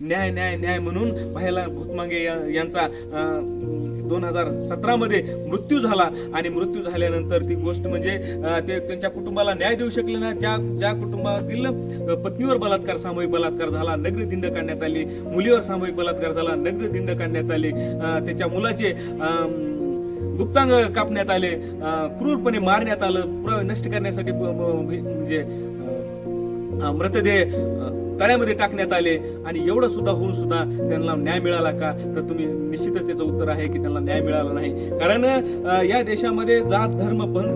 न्याय न्याय न्याय म्हणून भायला भूतमांगे यांचा दोन हजार सतरामध्ये मृत्यू झाला आणि मृत्यू झाल्यानंतर ती गोष्ट म्हणजे ते त्यांच्या कुटुंबाला न्याय देऊ शकले ना. ज्या ज्या कुटुंबातील पत्नीवर बलात्कार सामूहिक बलात्कार झाला नगरी दिंड काढण्यात आली मुलीवर सामूहिक बलात्कार झाला नगरी दिंड काढण्यात आली त्याच्या मुलाचे अं, गुप्तांग कापण्यात आले क्रूरपणे मारण्यात आलं पुरावे नष्ट करण्यासाठी म्हणजे मृतदेह तळ्यामध्ये टाकण्यात आले आणि एवढं सुद्धा होऊन सुद्धा त्यांना न्याय मिळाला का? तर तुम्ही निश्चितच त्याचं उत्तर आहे की त्यांना न्याय मिळाला नाही. कारण या देशामध्ये जात धर्म पण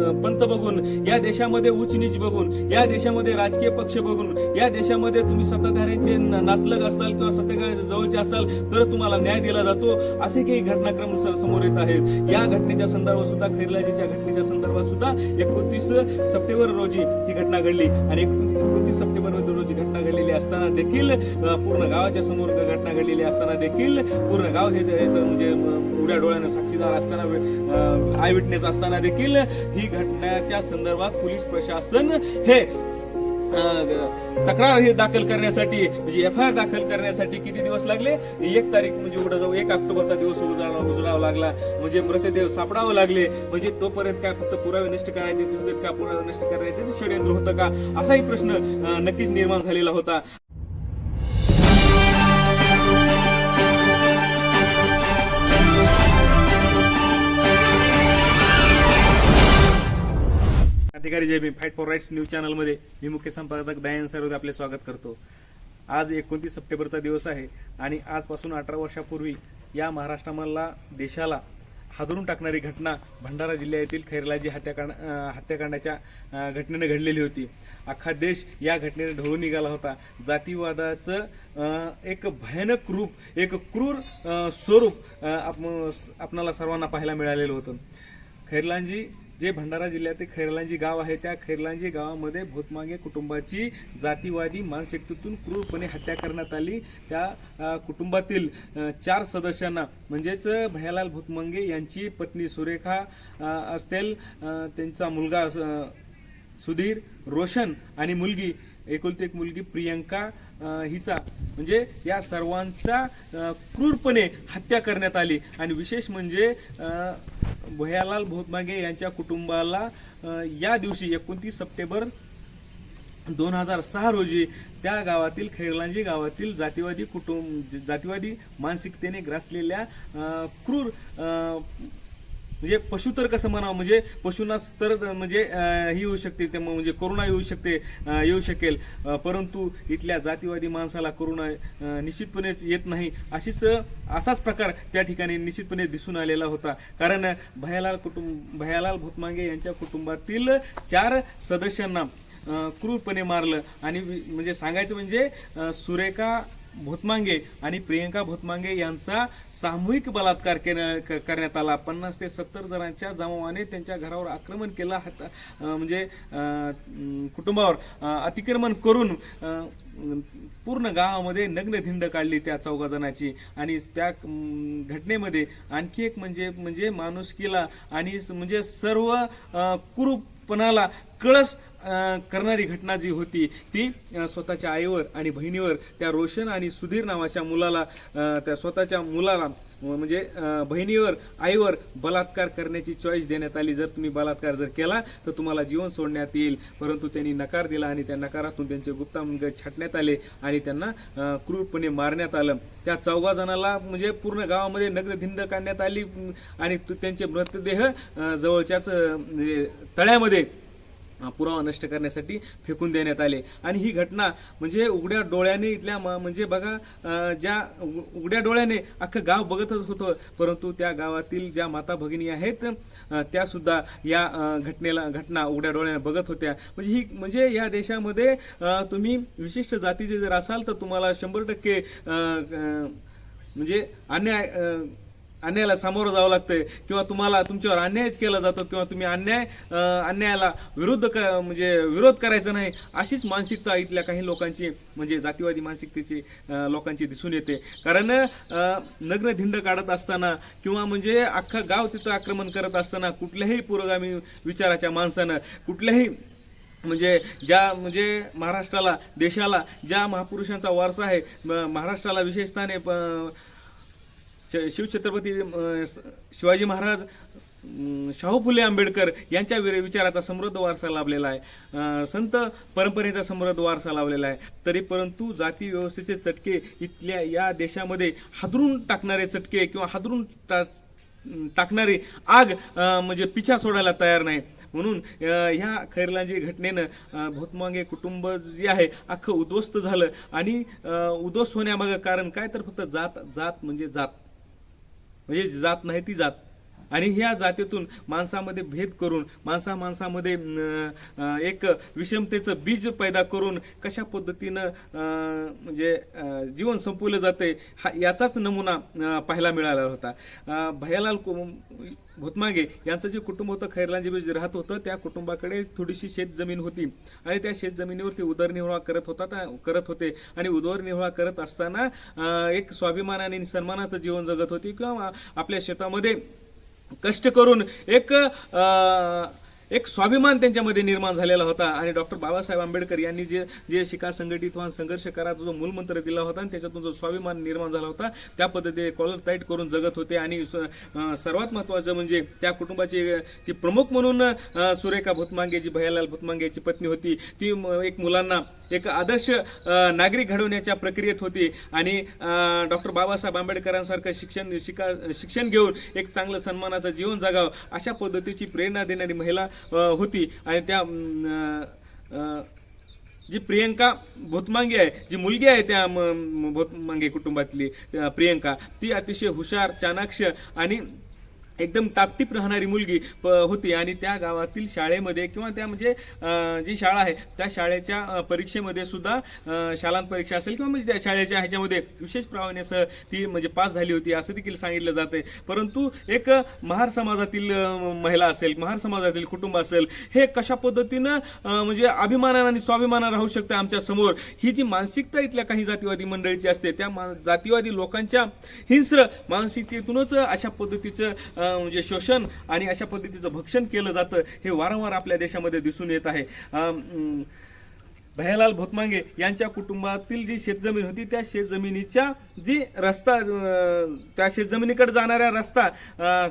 पंत बघून या देशामध्ये उचनीच नीच बघून या देशामध्ये राजकीय पक्ष बघून या देशामध्ये तुम्ही सत्ताधाऱ्यांचे नातलग असाल किंवा सत्ताधाऱ्यांच्या जवळचे असाल तर तुम्हाला न्याय दिला जातो. असे काही घटनाक्रम सर- समोर येत आहेत. या घटनेच्या संदर्भात सुद्धा खैरलाजीच्या घटनेच्या संदर्भात सुद्धा एकोणतीस सप्टेंबर रोजी ही घटना घडली. आणि एकोणतीस सप्टेंबर रोजी घटना घडलेली असताना देखील पूर्ण गावाच्या समोर घटना घडलेली असताना देखील पूर्ण गाव हे म्हणजे उघड्या डोळ्यानं साक्षीदार असताना आय विटनेस असताना देखील ही घटनेच्या संदर्भात पोलीस प्रशासन हे तक्रार हे दाखल करण्यासाठी म्हणजे एफ आय आर दाखल करण्यासाठी किती दिवस लागले? एक तारीख म्हणजे उघडा जाऊ एक ऑक्टोबरचा दिवस उजाडा उजळावा लागला. म्हणजे मृतदेह सापडावं लागले. म्हणजे तोपर्यंत काय फक्त पुरावे नष्ट करायचे का पुरावे नष्ट करायचे षडयंत्र होतं का? असाही प्रश्न नक्कीच निर्माण झालेला होता. अधिकारी Jai Bhim fight for rights news चॅनलमध्ये मी मुख्य संपादक दयान सरोदे आपले स्वागत करतो. आज एकोणतीस सप्टेंबरचा दिवस आहे आणि आजपासून अठरा वर्षापूर्वी या महाराष्ट्रामधला देशाला हादरून टाकणारी घटना भंडारा जिल्ह्यातील खैरलाजी हत्याकांड हत्याकांडाच्या घटनेनं घटनेने घडलेली होती. अख्खा देश या घटनेने ढवळून निघाला होता. जातीवादाचं एक भयानक रूप एक क्रूर स्वरूप आप- आपणाला सर्वांना पाहायला मिळालेलं होतं. खैरलांजी जे भंडारा जिल्ह्यातील खैरलांजी गाव आहे त्या खैरलांजी गावामध्ये भूतमागे कुटुंबाची जातीवादी मानसिकतेतून क्रूरपणे हत्या करण्यात आली. त्या कुटुंबातील चार सदस्यांना म्हणजेच भयालाल भूतमांगे यांची पत्नी सुरेखा असतील त्यांचा मुलगा सुधीर रोशन आणि मुलगी एकुलती एक मुलगी प्रियंका हिचा. म्हणजे या सर्वांचा क्रूरपणे हत्या करण्यात आली. आणि विशेष म्हणजे भयालाल भोतमागे यांच्या कुटुंबाला या दिवशी एकोणतीस सप्टेंबर दोन हजार सहा रोजी त्या गावातील खैरलांजी गावातील जातीवादी कुटुंब जातीवादी मानसिकतेने ग्रासलेल्या क्रूर म्हणजे पशु तर कसं म्हणावं म्हणजे पशुना तर म्हणजे ही होऊ शकते ते म्हणजे करुणा येऊ शकते येऊ शकेल. परंतु इथल्या जातीवादी माणसाला करुणा निश्चितपणेच येत नाही अशीच असाच प्रकार त्या ठिकाणी निश्चितपणे दिसून आलेला होता. कारण भयालाल कुटुंब भयालाल भूतमांगे यांच्या कुटुंबातील चार सदस्यांना क्रूरपणे मारलं. आणि म्हणजे सांगायचं म्हणजे सुरेखा भूतमांगे आणि प्रियंका भूतमांगे यांचा सामूहिक बलात्कार क- करण्यात आला. पन्नास ते सत्तर जणांच्या जमावाने त्यांच्या घरावर आक्रमण केलं हात- म्हणजे कुटुंबावर अतिक्रमण करून पूर्ण गावामध्ये नग्नधिंड काढली त्या चौघा जणांची आणि त्या घटनेमध्ये आणखी एक म्हणजे म्हणजे माणुसकीला आणि स- म्हणजे सर्व कुरूपणाला कळस करणारी घटना जी होती ती स्वतःच्या आईवर आणि बहिणीवर त्या रोशन आणि सुधीर नावाच्या मुलाला त्या स्वतःच्या मुलाला म्हणजे बहिणीवर आईवर बलात्कार करण्याची चॉईस देण्यात आली. जर तुम्ही बलात्कार जर केला तर तुम्हाला जीवन सोडण्यात येईल. परंतु त्यांनी नकार दिला आणि त्या नकारातून त्यांचे गुप्तांग छाटण्यात आले आणि त्यांना क्रूरपणे मारण्यात आलं. त्या चौघा जणाला म्हणजे पूर्ण गावामध्ये नग्नधिंड काढण्यात आली आणि तु- त्यांचे मृतदेह जवळच्याच म्हणजे, तळ्यामध्ये पुरावा नष्ट करण्यासाठी फेकून देण्यात आले. आणि ही घटना म्हणजे उघड्या डोळ्याने इथल्या म- म्हणजे बघा ज्या उघड्या डोळ्याने अख्खं गाव बघतच होतं परंतु त्या गावातील ज्या माता भगिनी आहेत त्यासुद्धा त्या सुद्धा या घटनेला घटना उघड्या डोळ्याने बघत होत्या. म्हणजे ही म्हणजे या देशामध्ये तुम्ही विशिष्ट जातीचे जर असाल तर तुम्हाला शंभर टक्के म्हणजे अन्याय अन्यायाला सामोरं जावं लागतंय किंवा तुम्हाला तुमच्यावर अन्यायच केला जातो किंवा तुम्ही अन्याय अन्यायाला विरुद्ध क म्हणजे विरोध करायचा नाही अशीच मानसिकता इथल्या काही लोकांची म्हणजे जातीवादी मानसिकतेची लोकांची दिसून येते. कारण नग्न धिंड काढत असताना किंवा म्हणजे अख्खा गाव तिथं आक्रमण करत असताना कुठल्याही पुरोगामी विचाराच्या माणसानं कुठल्याही म्हणजे ज्या म्हणजे महाराष्ट्राला देशाला ज्या महापुरुषांचा वारसा आहे महाराष्ट्राला विशेषताने प- शिवछत्रपती शिवाजी महाराज शाहू फुले आंबेडकर यांच्या वि- विचाराचा समृद्ध वारसा लाभलेला आहे. संत परंपरेचा समृद्ध वारसा लाभलेला आहे. तरी परंतु जाती व्यवस्थेचे चटके इथल्या या देशामध्ये हादरून टाकणारे चटके किंवा हादरून टा- टाकणारी आग म्हणजे पिछा सोडायला तयार नाही. म्हणून ह्या खैरलांजी घटनेनं भोतमांगे कुटुंब जे आहे अख्खं उद्ध्वस्त झालं. आणि उद्ध्वस्त होण्यामागं कारण काय? तर फक्त जात जात म्हणजे जात. म्हणजे जात नाही ती जात. आणि ह्या जातीतून माणसामध्ये भेद करून माणसा माणसामध्ये एक विषमतेचं बीज पैदा करून कशा पद्धतीनं म्हणजे जीवन संपवलं जाते हा याचाच नमुना पाहायला मिळाला होता. भयालाल भूतमागे यांचं जे कुटुंब होतं खैरलांजी जे राहत होतं त्या कुटुंबाकडे थोडीशी शेत जमीन होती. आणि त्या शेत जमिनीवरती उदरनिर्वाह करत होता त्या- करत होते. आणि उदरनिर्वाह करत असताना एक स्वाभिमानाने आणि सन्मानाचं जीवन जगत होती. किंवा आपल्या शेतामध्ये कष्ट करून एक एक स्वाभिमान त्यांच्यामध्ये निर्माण झालेला होता. आणि डॉक्टर बाबासाहेब आंबेडकर यांनी जे जे शिका संघटित व्हा संघर्ष कराचा जो मूलमंत्र दिला होता आणि त्याच्यातून जो स्वाभिमान निर्माण झाला होता त्या पद्धतीने कॉलर टाईट करून जगत होते. आणि स- सर्वात महत्वाचं म्हणजे त्या कुटुंबाची ती प्रमुख म्हणून सुरेखा भूतमांगे जी भूतमांगेची पत्नी होती ती एक मुलांना एक आदर्श नागरिक घडवण्याच्या प्रक्रियेत होती. आणि डॉक्टर बाबासाहेब आंबेडकरांसारखं शिक्षण शिका शिक्षण घेऊन एक चांगलं सन्मानाचं जीवन जगावं अशा पद्धतीची प्रेरणा देणारी महिला होती. आणि त्या अं, जी प्रियंका भोतमांगे आहे जी मुलगी आहे त्या म- भोतमांगे कुटुंबातली प्रियंका ती अतिशय हुशार चाणाक्ष आणि एकदम टापटीप राहणारी मुलगी प- होती. आणि त्या गावातील शाळेमध्ये किंवा त्या म्हणजे जी शाळा आहे त्या शाळेच्या परीक्षेमध्ये सुद्धा शालांत परीक्षा असेल किंवा म्हणजे त्या शाळेच्या ह्याच्यामध्ये विशेष प्रावीण्यासह ती म्हणजे पास झाली होती असं देखील सांगितलं जाते परंतु एक महार समाजातील महिला असेल महार समाजातील कुटुंब असेल हे कशा पद्धतीनं म्हणजे अभिमानानं आणि स्वाभिमानानं राहू शकतं आमच्यासमोर? ही जी मानसिकता इथल्या काही जातीवादी मंडळीची असते त्या मा- जातीवादी लोकांच्या हिंस्र मानसिकतेतूनच अशा पद्धतीचं म्हणजे शोषण आणि अशा पद्धतीचं भक्षण केलं जातं हे वारंवार आपल्या देशामध्ये दिसून येत आहे. अं, भयालाल भोतमांगे यांच्या कुटुंबातील जी शेतजमीन होती त्या शेतजमिनीच्या जी रस्ता त्या शेतजमिनीकडे जाणाऱ्या रस्ता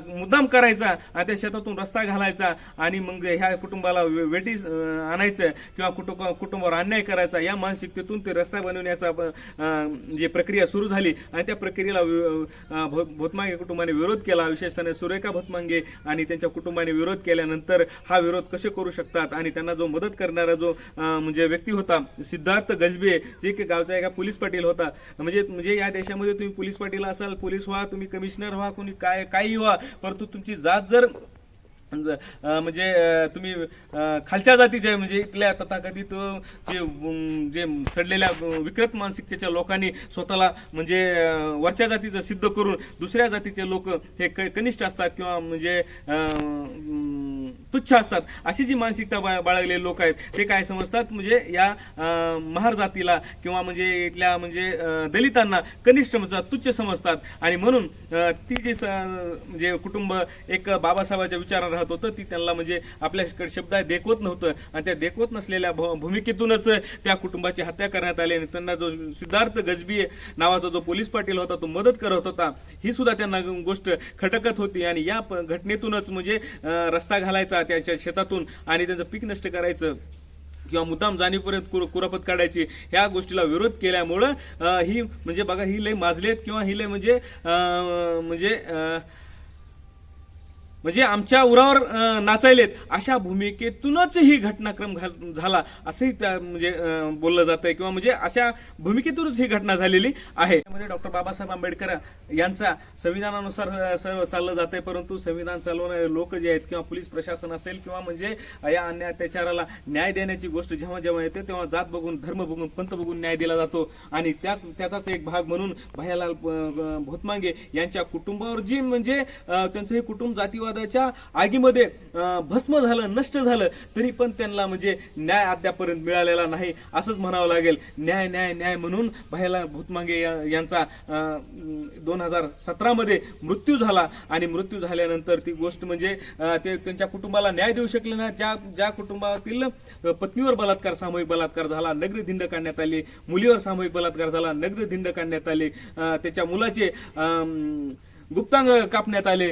मुद्दाम करायचा आणि त्या शेतातून रस्ता घालायचा आणि मग ह्या कुटुंबाला वेटी आणायचं किंवा कुटुंब कुटुंबावर अन्याय करायचा या मानसिकतेतून ते रस्ता बनवण्याचा जी जे प्रक्रिया सुरू झाली आणि त्या प्रक्रियेला वि- भोतमांगे कुटुंबाने विरोध केला. विशेषतः सुरेखा भोतमांगे आणि त्यांच्या कुटुंबाने विरोध केल्यानंतर हा विरोध कसे करू शकतात आणि त्यांना जो मदत करणारा जो म्हणजे व्यक्ती होता. सिद्धार्थ गजबे जे की गावचा एका पोलीस पाटील होता. म्हणजे म्हणजे या देशामध्ये तुम्ही पोलीस पाटील असाल पोलीस व्हा तुम्ही कमिशनर व्हा कोणी काय काही व्हा परंतु तुमची जात जर म्हणजे तुम्ही खालच्या जातीचे म्हणजे इथल्या तथाकथित जे जे सडलेल्या विकृत मानसिकतेच्या लोकांनी स्वतःला म्हणजे वरच्या जातीचं सिद्ध करून दुसऱ्या जातीचे लोक हे क- कनिष्ठ असतात किंवा म्हणजे तुच्छ असतात. अशी जी मानसिकता बा- बाळगलेले लोक आहेत ते काय समजतात? म्हणजे या महार जातीला किंवा म्हणजे इथल्या म्हणजे दलितांना कनिष्ठ समजतात तुच्छ समजतात. आणि म्हणून ती जे म्हणजे कुटुंब एक बाबासाहेबांच्या विचारात राहत होतं ती त्यांना म्हणजे आपल्याकडे शब्द आहे देखवत नव्हतं. आणि त्या देखवत नसलेल्या भूमिकेतूनच त्या कुटुंबाची हत्या करण्यात आली आणि त्यांना जो सिद्धार्थ गजबी नावाचा जो पोलीस पाटील होता तो मदत करत होता ही सुद्धा त्यांना गोष्ट खटकत होती. आणि या घटनेतूनच म्हणजे रस्ता घालायला घालायचा त्याच्या शेतातून आणि त्यांचं पीक नष्ट करायचं किंवा मुद्दाम जाणीवपर्यंत कुर कुरापत काढायची ह्या गोष्टीला विरोध केल्यामुळं अं, ही म्हणजे बघा ही लय माजलेत किंवा ही लय म्हणजे अं, म्हणजे अं, म्हणजे आमच्या उरावर नाचायलेत अशा भूमिकेतूनच ही घटनाक्रम झाला असंही त्या म्हणजे बोललं जात आहे किंवा म्हणजे अशा भूमिकेतूनच ही घटना झालेली आहे. म्हणजे डॉक्टर बाबासाहेब आंबेडकर यांचा संविधानानुसार अं, सर्व चाललं आहे परंतु संविधान चालवणारे लोक जे आहेत किंवा पोलीस प्रशासन असेल किंवा म्हणजे या अन्य अत्याचाराला न्याय देण्याची गोष्ट जेव्हा जेव्हा येते तेव्हा जात बघून धर्म बघून पंथ बघून न्याय दिला जातो. आणि त्याच त्याचाच एक भाग म्हणून भैयालाल भोतमांगे यांच्या कुटुंबावर जी म्हणजे त्यांचं हे कुटुंब जातीवाद दहशतवादाच्या आगीमध्ये भस्म झालं नष्ट झालं तरी पण त्यांना म्हणजे न्याय अद्यापर्यंत मिळालेला नाही असंच म्हणावं लागेल. न्याय न्याय न्याय म्हणून भायला भूतमांगे यांचा दोन हजार सतरामध्ये मृत्यू झाला आणि मृत्यू झाल्यानंतर ती गोष्ट म्हणजे ते त्यांच्या कुटुंबाला न्याय देऊ शकले ना ज्या ज्या कुटुंबातील पत्नीवर बलात्कार सामूहिक बलात्कार झाला नग्न धिंड काढण्यात आली मुलीवर सामूहिक बलात्कार झाला नग्न धिंड काढण्यात आली त्याच्या मुलाचे अं, गुप्तांग कापण्यात आले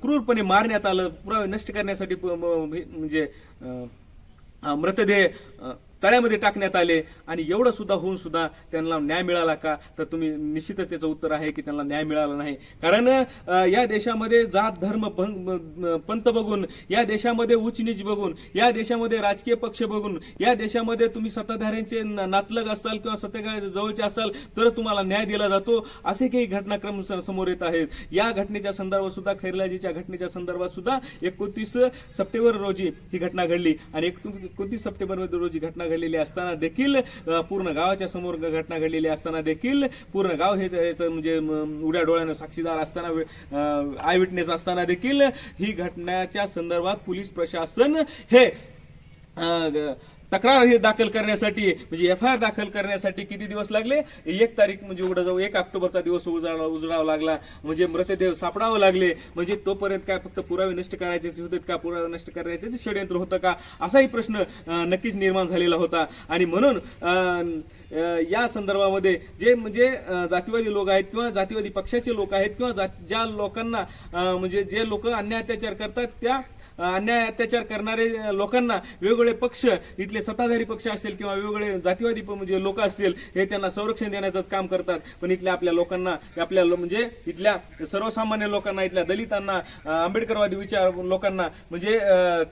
क्रूरपणे मारण्यात आलं पुरावे नष्ट करण्यासाठी प- म्हणजे मृतदेह तळ्यामध्ये टाकण्यात आले आणि एवढं सुद्धा होऊन सुद्धा त्यांना न्याय मिळाला का? तर तुम्ही निश्चितच त्याचं उत्तर आहे की त्यांना न्याय मिळाला नाही. कारण या देशामध्ये जात धर्म पंत बघून या देशामध्ये उच्च नीच बघून या देशामध्ये राजकीय पक्ष बघून या देशामध्ये तुम्ही सत्ताधाऱ्यांचे नातलग असाल किंवा सत्ताधाऱ्यांच्या जवळचे असाल तर तुम्हाला न्याय दिला जातो. असे काही घटनाक्रम समोर येत आहेत. या घटनेच्या संदर्भात सुद्धा खैरलाजीच्या घटनेच्या संदर्भात सुद्धा एकोणतीस सप्टेंबर रोजी ही घटना घडली. आणि एकोणतीस सप्टेंबर रोजी घटना घडलेली असताना देखील पूर्ण गावाच्या समोर घटना घडलेली असताना देखील पूर्ण गाव हे म्हणजे उड्या डोळ्यानं साक्षीदार असताना आय विटनेस असताना देखील ही घटनेच्या संदर्भात पोलीस प्रशासन हे तक्रार हे दाखल करण्यासाठी म्हणजे एफ आय आर दाखल करण्यासाठी किती दिवस लागले? एक तारीख म्हणजे उघडा जाऊ एक ऑक्टोबरचा दिवस उजळावा उजळावा लागला. म्हणजे मृतदेह सापडावं लागले. म्हणजे तोपर्यंत काय फक्त पुरावे नष्ट करायचे होते का पुरावे नष्ट करायचे षडयंत्र होतं का? असाही प्रश्न नक्कीच निर्माण झालेला होता. आणि म्हणून या संदर्भामध्ये जे म्हणजे जातीवादी लोक आहेत किंवा जातीवादी पक्षाचे लोक आहेत किंवा ज्या लोकांना म्हणजे जे लोक अन्याय अत्याचार करतात त्या अन्याय अत्याचार करणारे लोकांना वेगवेगळे पक्ष इथले सत्ताधारी पक्ष असतील किंवा वेगवेगळे जातीवादी प- म्हणजे लोक असतील हे त्यांना संरक्षण देण्याचंच काम करतात. पण इथल्या आपल्या लोकांना आपल्या म्हणजे इथल्या सर्वसामान्य लोकांना इथल्या दलितांना आंबेडकरवादी विचार लोकांना म्हणजे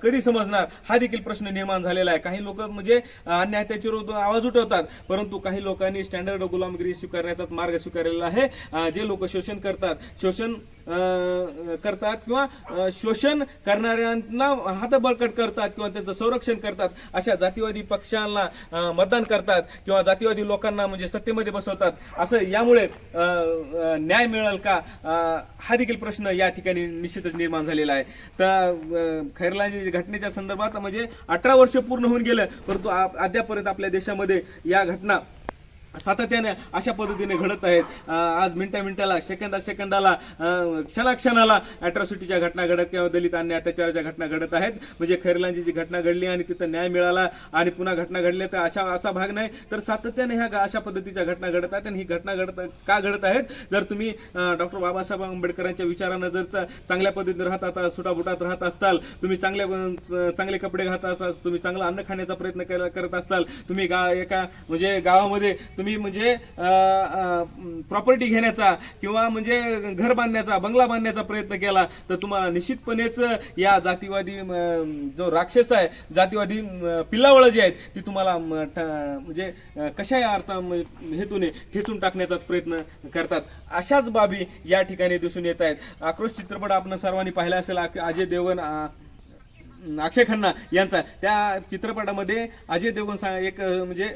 कधी समजणार? हा देखील प्रश्न निर्माण झालेला आहे. काही लोक म्हणजे अन्याय अत्याचार आवाज उठवतात. परंतु काही लोकांनी स्टँडर्ड गुलामगिरी स्वीकारण्याचाच मार्ग स्वीकारलेला आहे. जे लोक शोषण करतात शोषण करतात किंवा शोषण करणाऱ्यांना हातबळकट करतात किंवा त्याचं संरक्षण करतात. अशा जातीवादी पक्षांना मतदान करतात किंवा जातीवादी लोकांना म्हणजे सत्तेमध्ये बसवतात. असं यामुळे न्याय मिळेल का? हा देखील प्रश्न या ठिकाणी निश्चितच निर्माण झालेला आहे. तर अं, घटनेच्या संदर्भात म्हणजे अठरा वर्ष पूर्ण होऊन गेलं परंतु अद्यापर्यंत आपल्या देशामध्ये या घटना सातत्याने अशा पद्धतीने घडत आहेत. आज मिनटा मिनटाला सेकंदा सेकंदाला क्षणाक्षणाला अॅट्रॉसिटीच्या घटना घडत किंवा दलित आणि अत्याचाराच्या घटना घडत आहेत. म्हणजे खैरलांची जी घटना घडली आणि तिथं न्याय मिळाला आणि पुन्हा घटना घडल्या तर अशा असा भाग नाही. तर सातत्याने ह्या अशा पद्धतीच्या घटना घडत आहेत आणि ही घटना घडत का घडत आहेत? जर तुम्ही डॉक्टर बाबासाहेब आंबेडकरांच्या विचारानं जर चा- चांगल्या पद्धतीने राहत आता सुटाबुटात राहत असताल तुम्ही चांगल्या चांगले कपडे घालत असाल तुम्ही चांगलं अन्न खाण्याचा प्रयत्न केला- करत असताल तुम्ही गा एका म्हणजे गावामध्ये तुम्ही म्हणजे प्रॉपर्टी घेण्याचा किंवा म्हणजे घर बांधण्याचा बंगला बांधण्याचा प्रयत्न केला तर तुम्हाला निश्चितपणेच या जातीवादी जो राक्षस आहे जातीवादी पिल्लावळं जी आहेत ती तुम्हाला म्हणजे कशाही अर्थ हेतूने ठेचून टाकण्याचाच प्रयत्न करतात. अशाच बाबी या ठिकाणी दिसून येत आहेत. आक्रोश चित्रपट आपण सर्वांनी पाहिला असेल अजय देवगण अक्षय खन्ना यांचा. त्या चित्रपटामध्ये अजय देवगण सा- एक म्हणजे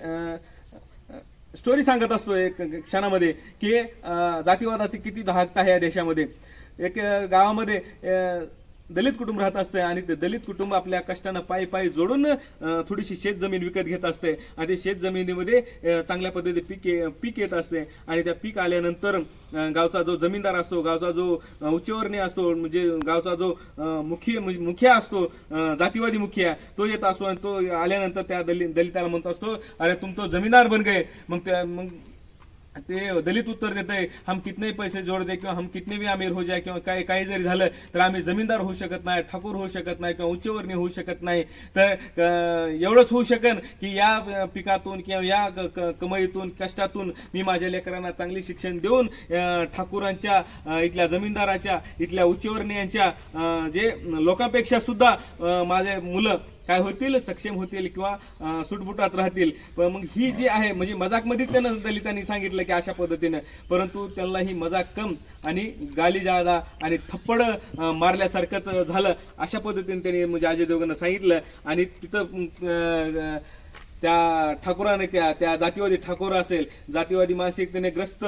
स्टोरी सांगत असतो एक क्षणामध्ये की जातीवादाची किती धाकता आहे या देशामध्ये. एक गावामध्ये दलित कुटुंब राहत असते आणि ते दलित कुटुंब आपल्या कष्टानं पायी पायी जोडून थोडीशी शेत जमीन विकत घेत असते आणि ते शेत जमिनीमध्ये चांगल्या पद्धतीने पीक पीक येत असते आणि त्या पीक आल्यानंतर गावचा जो जमीनदार असतो गावचा जो उच्चवर्णी असतो म्हणजे गावचा जो मुखी म्हणजे मुखिया असतो जातीवादी मुखिया तो येत असतो आणि तो आल्यानंतर त्या दलित दलिताला म्हणत असतो अरे तुम तो जमीनदार बन गए. मग त्या मग ते दलित उत्तर देत आहे हम कितने पैसे जोड दे किंवा हम कितने भी अमीर हो जाए किंवा काही काही जरी झालं तर आम्ही जमीनदार होऊ शकत नाही ठाकूर होऊ शकत नाही किंवा उच्चवर्णीय होऊ शकत नाही. तर एवढंच होऊ शकन की या पिकातून किंवा या क- कमाईतून कष्टातून मी माझ्या लेकरांना चांगली शिक्षण देऊन ठाकूरांच्या इथल्या जमीनदाराच्या इथल्या उच्चवर्णीयांच्या जे लोकांपेक्षा सुद्धा माझे मुलं काय होतील सक्षम होतील किंवा सुटबुटात राहतील. पण मग ही जी आहे म्हणजे मजाकमध्येच त्यांना दलितांनी सांगितलं की अशा पद्धतीनं. परंतु त्यांना ही मजाक कम आणि गाली जाळा आणि थप्पड मारल्यासारखंच झालं अशा पद्धतीने त्यांनी म्हणजे अजय देवगणनं सांगितलं. आणि तिथं त्या ठाकुराने त्या त्या जातीवादी ठाकूर असेल जातीवादी मानसिकतेने ग्रस्त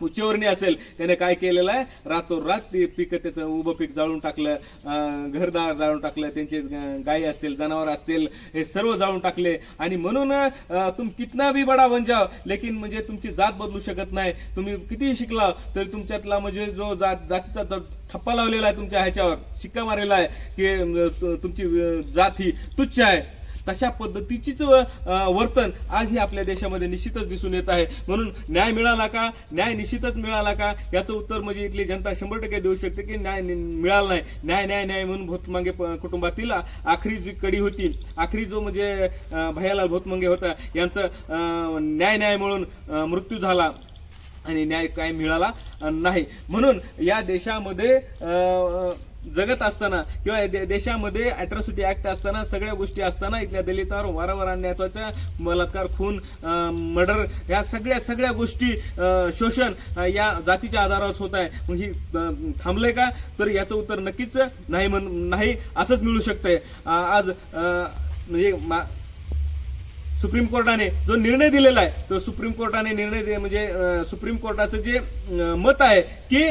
उच्चवर्णी असेल. त्याने काय केलेलं आहे? रातोरात ते पीक त्याचं उभं पीक जाळून टाकलं घरदार जाळून टाकलं त्यांचे गायी असतील जनावर असतील हे सर्व जाळून टाकले. आणि म्हणून तुम कितना भी बडा बन जाव लेकिन म्हणजे तुमची जात बदलू शकत नाही. तुम्ही कितीही शिकला तरी तुमच्यातला म्हणजे जो जात जातीचा जो ठप्पा लावलेला आहे तुमच्या ह्याच्यावर शिक्का मारलेला आहे की तुमची जात ही तुच्छ आहे. तशा पद्धतीचीच वर्तन आजही आपल्या देशामध्ये निश्चितच दिसून येत आहे. म्हणून न्याय मिळाला का? न्याय निश्चितच मिळाला का? याचं उत्तर म्हणजे इथली जनता शंभर टक्के देऊ शकते की न्याय मिळाला नाही. न्याय न्याय न्याय म्हणून भोतमांगे कुटुंबातील आखरी जी कडी होती आखरी जो म्हणजे भैयालाल भोतमंगे होता यांचं न्याय न्याय म्हणून मृत्यू झाला आणि न्याय काय मिळाला नाही. म्हणून या देशामध्ये जगत असताना किंवा दे- देशामध्ये अॅट्रॉसिटी ऍक्ट असताना सगळ्या गोष्टी असताना इथल्या दलितावर वारंवार अन्यायाचा बलात्कार खून मर्डर या सगळ्या सगळ्या गोष्टी शोषण या जातीच्या आधारावर होत आहे. मग ही थांबलंय का? तर याचं उत्तर नक्कीच नाही म्हण नाही असंच मिळू शकतंय. आज म्हणजे मा- सुप्रीम कोर्टाने जो निर्णय दिलेला आहे तो सुप्रीम कोर्टाने निर्णय म्हणजे सुप्रीम कोर्टाचं जे मत आहे की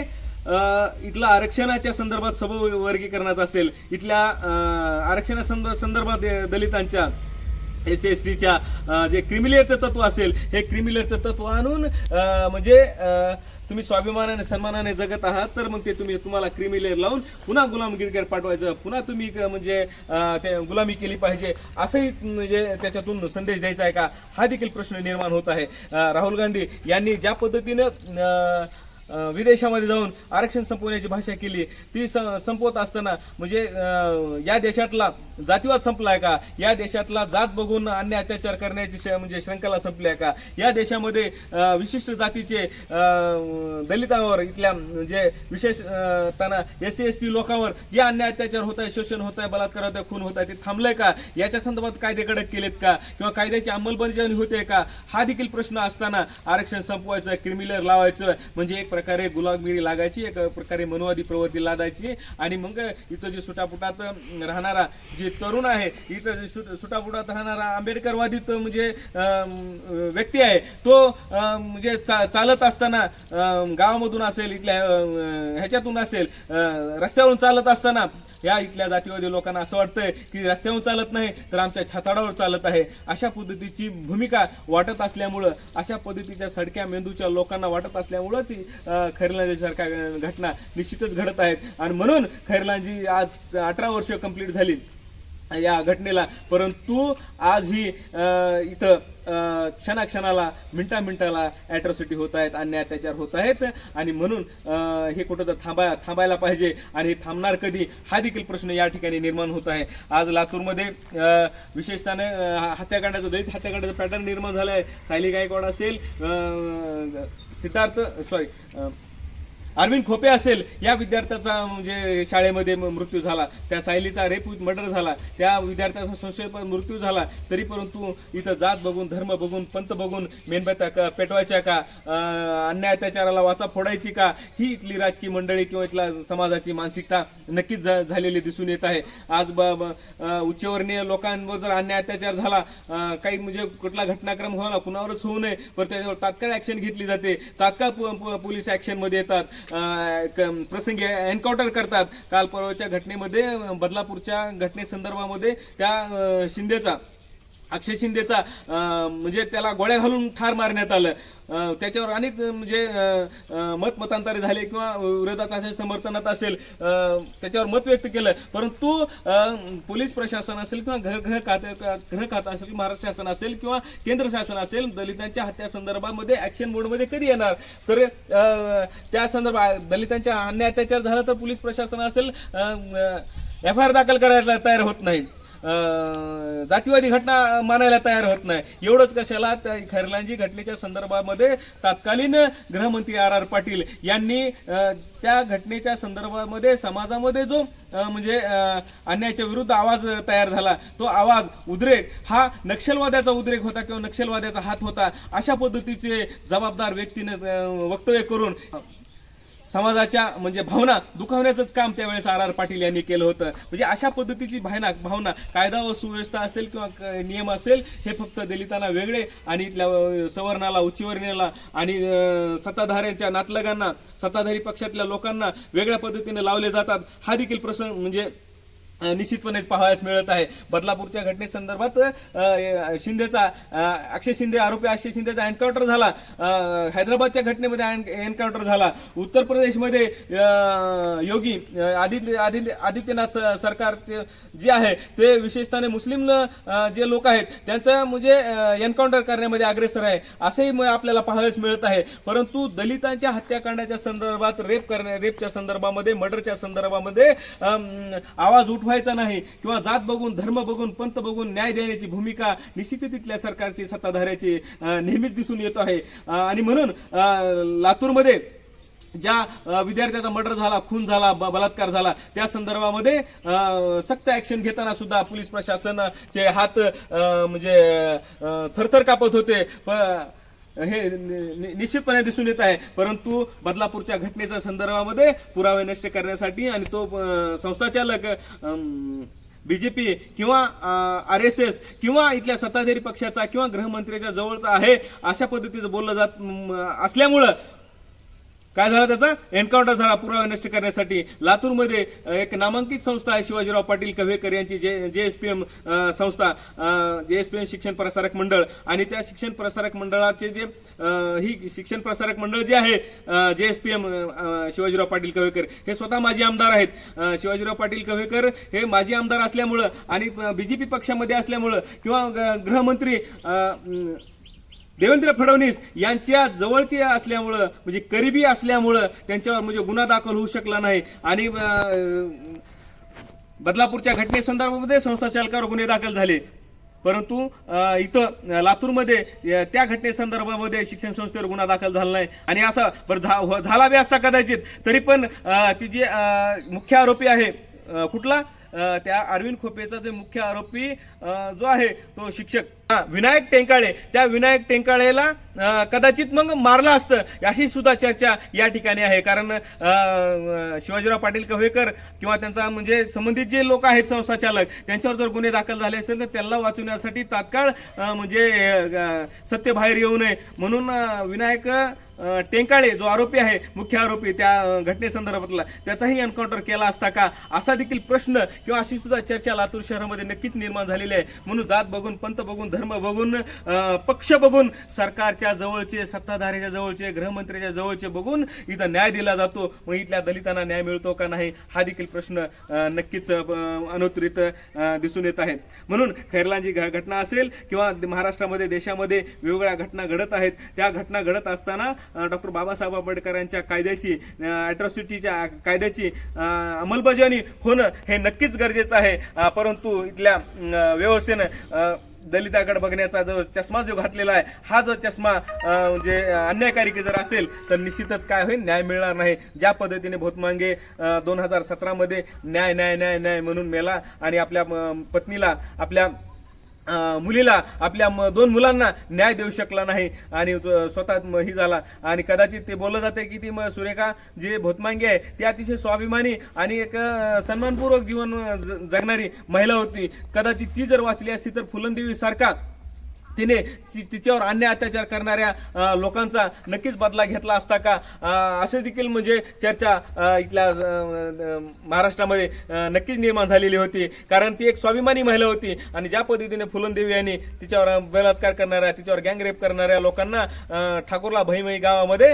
इथलं आरक्षणाच्या संदर्भात वर्गीकरणाचं असेल इथल्या आरक्षणा संदर्भात दलितांच्या एस एस टीच्या जे क्रिमिलेअरचं तत्व असेल हे क्रिमिलेअरचं तत्व आणून म्हणजे तुम्ही स्वाभिमानाने सन्मानाने जगत आहात तर मग ते तुम्ही तुम्हाला क्रिमिलेअर लावून पुन्हा गुलामगिरीकडे पाठवायचं पुन्हा तुम्ही म्हणजे ते गुलामी केली पाहिजे असंही म्हणजे त्याच्यातून संदेश द्यायचा आहे का? हा देखील प्रश्न निर्माण होत आहे. राहुल गांधी यांनी ज्या पद्धतीनं विदेशामध्ये जाऊन आरक्षण संपवण्याची भाषा केली. ती संपवत असताना म्हणजे या देशातला जातीवाद संपलाय का? या देशातला जात बघून अन्य अत्याचार करण्याची म्हणजे श्रंखला संपली आहे का? या देशामध्ये विशिष्ट जातीचे दलितांवर इथल्या जे विशेष त्यांना एस सी एस टी लोकांवर जे अन्याय अत्याचार होत आहे शोषण होत आहे बलात्कार होत आहे खून होत आहे ते थांबलंय का? याच्या संदर्भात कायदे कडक केलेत का? किंवा कायद्याची अंमलबजावणी होते का? हा देखील प्रश्न असताना आरक्षण संपवायचं क्रिमिनल लावायचं म्हणजे एक प्रकारे गुलाबगिरी लागायची एक प्रकारे मनोवादी प्रवृत्ती लादायची. आणि मग इथं जे सुटापुटात राहणारा जे तरुण आहे. इथं जे सुट- सुटापुटात राहणारा आंबेडकरवादीत म्हणजे व्यक्ती आहे. तो म्हणजे चा- चालत असताना गावामधून असेल इथल्या ह्याच्यातून असेल रस्त्यावरून चालत असताना या इथल्या जातीवादी लोकांना असं वाटतंय की रस्त्यावर चालत नाही तर आमच्या छाताडावर चालत आहे. अशा पद्धतीची भूमिका वाटत असल्यामुळं अशा पद्धतीच्या सडक्या मेंदूच्या लोकांना वाटत असल्यामुळंच खैरलांजीसारख्या घटना निश्चितच घडत आहेत. आणि म्हणून खैरलांजी आज अठरा वर्ष कंप्लीट झाली. या घटनेला. परंतु आज ही इथं क्षणाक्षणाला मिनिटा मिनटाला ॲट्रॉसिटी होत आहेत अन्याय अत्याचार होत आहेत. आणि म्हणून हे कुठं तर थांबा थांबायला पाहिजे आणि हे थांबणार कधी हा देखील प्रश्न या ठिकाणी निर्माण होत आहे. आज लातूरमध्ये विशेषताने विशेषतःने अं, हत्याकांडाचं दलित हत्याकांडाचं पॅटर्न निर्माण झालं आहे सायली गायकवाड असेल सिद्धार्थ सॉरी अरविंद खोपे असेल या विद्यार्थ्याचा म्हणजे शाळेमध्ये म- मृत्यू झाला. त्या सायलीचा रेप मर्डर झाला. त्या विद्यार्थ्याचा संशय मृत्यू झाला. तरी परंतु इथं जात बघून धर्म बघून पंत बघून मेणबत्त्या का पेटवायच्या का अन्याय अत्याचाराला वाचा फोडायची का ही इथली राजकीय मंडळी किंवा इथला समाजाची मानसिकता नक्कीच झालेली दिसून येत आहे. आज ब- उच्चवर्णीय लोकांवर जर अन्याय अत्याचार झाला काही म्हणजे कुठला घटनाक्रम व्हावा कुणावरच होऊ नये पण त्याच्यावर तात्काळ ऍक्शन घेतली जाते. तात्काळ पोलीस ऍक्शनमध्ये येतात. प्रसंगी एन्काउंटर करतात. काल परवाच्या घटनेमध्ये बदलापूरच्या घटनेसंदर्भामध्ये त्या शिंदेचा अक्षय शिंदेचा म्हणजे त्याला गोळ्या घालून ठार मारण्यात आलं. त्याच्यावर अनेक म्हणजे मतमतांतरे मत मतांतरे झाले किंवा विरोधात असेल समर्थनात असेल त्याच्यावर मत व्यक्त केलं. परंतु पोलीस प्रशासन असेल किंवा घर गृह खाते गृह खातं असेल किंवा महाराष्ट्र शासन असेल किंवा केंद्र शासन असेल दलितांच्या हत्या संदर्भामध्ये ऍक्शन मोडमध्ये कधी येणार? तर त्या संदर्भात दलितांच्या अन्याय अत्याचार झाला तर पोलीस प्रशासन असेल एफ आय आर दाखल करायला तयार होत नाही. जातीवादी घटना मानायला तयार होत नाही. एवढंच कशाला? त्या खैरलांजी घटनेच्या संदर्भामध्ये तत्कालीन गृहमंत्री आर आर पाटील यांनी त्या घटनेच्या संदर्भामध्ये समाजामध्ये जो म्हणजे अन्यायाच्या विरुद्ध आवाज तयार झाला तो आवाज उद्रेक हा नक्षलवाद्याचा उद्रेक होता किंवा नक्षलवाद्याचा हात होता अशा पद्धतीचे जबाबदार व्यक्तीने वक्तव्य करून समाजाच्या म्हणजे भावना दुखावण्याचंच काम त्यावेळेस आर आर पाटील यांनी केलं होतं. म्हणजे अशा पद्धतीची भावना भावना कायदा व सुव्यवस्था असेल किंवा नियम असेल हे फक्त दलितांना वेगळे आणि इथल्या सवर्णाला उच्चवर्णीला आणि सत्ताधाऱ्यांच्या नातलगांना सत्ताधारी पक्षातल्या लोकांना वेगळ्या पद्धतीने लावले जातात. हा देखील प्रसंग म्हणजे निश्चितपणेच पाहावयास मिळत आहे. बदलापूरच्या घटनेसंदर्भात शिंदेचा अक्षय शिंदे आरोपी अक्षय शिंदेचा एन्काउंटर झाला. हैदराबादच्या घटनेमध्ये एन्काउंटर झाला. उत्तर प्रदेशमध्ये योगी आदित्य आदित्य आदित्यनाथ सरकारचे जे आहे ते विशेषतः मुस्लिम जे लोक आहेत त्यांचं म्हणजे एन्काउंटर करण्यामध्ये अग्रेसर आहे असंही आपल्याला पाहावयास मिळत आहे. परंतु दलितांच्या हत्याकांडाच्या संदर्भात रेप करण्या रेपच्या संदर्भामध्ये मर्डरच्या संदर्भामध्ये आवाज उठ व्हायचा नाही किंवा जात बघून धर्म बघून पंत बघून न्याय देण्याची भूमिका निश्चित तिथल्या सरकारची सत्ताधाऱ्याची नेहमीच दिसून येतो आहे. आणि म्हणून लातूरमध्ये ज्या विद्यार्थ्याचा मर्डर झाला खून झाला बलात्कार झाला त्या संदर्भामध्ये सक्त ऍक्शन घेताना सुद्धा पोलीस प्रशासनाचे हात म्हणजे थरथर कापत होते. हे नि- नि- निश्चितपणे दिसून येत आहे. परंतु बदलापूरच्या घटनेच्या संदर्भामध्ये पुरावे नष्ट करण्यासाठी आणि तो संस्थाचालक बीजेपी किंवा आर एस एस किंवा इथल्या सत्ताधारी पक्षाचा किंवा गृहमंत्र्याच्या जवळचा आहे अशा पद्धतीचं बोललं जात असल्यामुळं काय झालं त्याचा? एन्काउंटर झाला पुरावा नष्ट करण्यासाठी. लातूरमध्ये एक नामांकित संस्था आहे शिवाजीराव पाटील कव्हेकर यांची जे जेएसपीएम संस्था जेएसपीएम शिक्षण प्रसारक मंडळ. आणि त्या शिक्षण प्रसारक मंडळाचे जे ही शिक्षण प्रसारक मंडळ जे आहे जेएसपीएम शिवाजीराव पाटील कव्हेकर हे स्वतः माजी आमदार आहेत. शिवाजीराव पाटील कव्हेकर हे माजी आमदार असल्यामुळं आणि बीजेपी पक्षामध्ये असल्यामुळं किंवा ग- गृहमंत्री देवेंद्र फडणवीस यांच्या जवळचे असल्यामुळं म्हणजे करीबी असल्यामुळं त्यांच्यावर म्हणजे गुन्हा दाखल होऊ शकला नाही. आणि बदलापूरच्या घटनेसंदर्भामध्ये संस्था चालकावर गुन्हे दाखल झाले. परंतु इथं लातूरमध्ये त्या घटनेसंदर्भामध्ये शिक्षण संस्थेवर गुन्हा दाखल झाला नाही. आणि असा बरं झा- हो, झाला बी असता कदाचित तरी पण ती जी मुख्य आरोपी आहे कुठला? त्या अरविंद खोपेचा जे मुख्य आरोपी जो आहे तो शिक्षक. विनायक टेंकाळे. त्या विनायक टेंकाळेला कदाचित मग मारलं असतं अशी सुद्धा चर्चा या ठिकाणी आहे. कारण शिवाजीराव पाटील कव्हेकर किंवा त्यांचा म्हणजे संबंधित जे लोक आहेत संस्थाचालक त्यांच्यावर जर गुन्हे दाखल झाले असेल तर त्यांना वाचवण्यासाठी तात्काळ म्हणजे सत्य बाहेर येऊ नये. म्हणून विनायक टेंकाळे जो आरोपी आहे मुख्य आरोपी त्या घटनेसंदर्भातला त्याचाही एन्काउंटर केला असता का? असा देखील प्रश्न किंवा अशी सुद्धा चर्चा लातूर शहरामध्ये नक्कीच निर्माण झालेली आहे. म्हणून जात बघून पंत बघून धर्म बघून पक्ष बघून सरकारच्या जवळचे सत्ताधाऱ्याच्या जवळचे गृहमंत्र्याच्या जवळचे बघून इथं न्याय दिला जातो. मग इथल्या दलितांना न्याय मिळतो का नाही हा देखील प्रश्न नक्कीच अनुत्तरित दिसून येत आहे म्हणून खैरलांची घ- घटना असेल किंवा महाराष्ट्रामध्ये देशामध्ये वेगवेगळ्या घटना घडत आहेत त्या घटना घडत असताना डॉक्टर बाबासाहेब आंबेडकरांच्या कायद्याची अॅट्रॉसिटीच्या कायद्याची अंमलबजावणी होणं हे नक्कीच गरजेचं आहे. परंतु इथल्या व्यवस्थेनं दलिताकडे बघण्याचा जो चष्मा जो घातलेला आहे हा जो चष्मा जे म्हणजे अन्यायकारी जर असेल तर निश्चितच काय होईल? न्याय मिळणार नाही. ज्या पद्धतीने भोतमांगे दोन हजार सतरामध्ये न्याय न्याय न्याय न्याय म्हणून मेला आणि आपल्या पत्नीला आपल्या मुलीला आपल्या दोन मुलांना न्याय देऊ शकला नाही आणि स्वतः ही झाला. आणि कदाचित ते बोललं जाते की ती सुरेखा जे भोतमांगी आहे ती अतिशय स्वाभिमानी आणि एक सन्मानपूर्वक जीवन जगणारी महिला होती. कदाचित ती जर वाचली असती तर फुलंदेवी सारखा तिने ति- तिच्यावर अन्याय अत्याचार करणाऱ्या लोकांचा नक्कीच बदला घेतला असता का? असे देखील म्हणजे चर्चा इथल्या महाराष्ट्रामध्ये नक्कीच निर्माण झालेली होती. कारण ती एक स्वाभिमानी महिला होती आणि ज्या पद्धतीने फुलनदेवी यांनी तिच्यावर बलात्कार करणाऱ्या तिच्यावर गँगरेप करणाऱ्या लोकांना ठाकूरला भईमई गावामध्ये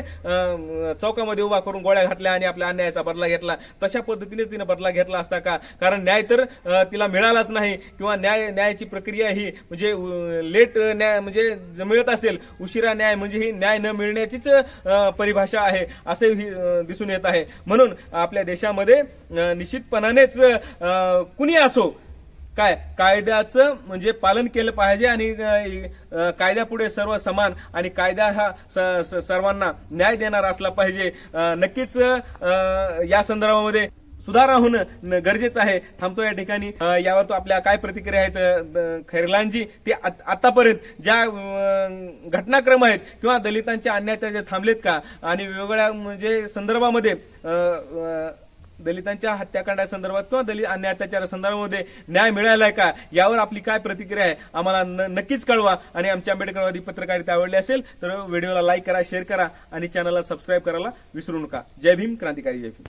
चौकामध्ये उभा करून गोळ्या घातल्या आणि आपल्या अन्यायाचा बदला घेतला. तशा पद्धतीने तिने बदला घेतला असता का? कारण न्याय तर तिला मिळालाच नाही किंवा न्याय न्यायाची प्रक्रिया ही म्हणजे लेट न्याय म्हणजे मिळत असेल उशिरा न्याय म्हणजे ही न्याय न मिळण्याचीच परिभाषा आहे असे ही, दिसून येत आहे. म्हणून आपल्या देशामध्ये निश्चितपणानेच अं, कुणी असो काय कायद्याचं म्हणजे पालन केलं पाहिजे आणि कायद्यापुढे सर्व समान आणि कायदा हा सर्वांना न्याय देणारा असला पाहिजे. नक्कीच अं, या संदर्भामध्ये सुधारणा होणं गरजेचं आहे. थांबतो या ठिकाणी. यावर तो आपल्या काय प्रतिक्रिया आहेत खैरलांजी? ते आत- आतापर्यंत ज्या घटनाक्रम आहेत किंवा दलितांच्या अन्याय त्या थांबलेत का? आणि वेगवेगळ्या म्हणजे संदर्भामध्ये दलितांच्या हत्याकांडासंदर्भात किंवा दलित अन्याय अत्याचारा संदर्भामध्ये न्याय मिळालाय का? यावर आपली काय प्रतिक्रिया आहे? आम्हाला न- नक्कीच कळवा. आणि आमच्या आंबेडकरवादी पत्रकारिता आवडली असेल तर व्हिडिओला लाईक करा शेअर करा आणि चॅनलला सबस्क्राईब करायला विसरू नका. जय भीम क्रांतिकारी जय भीम.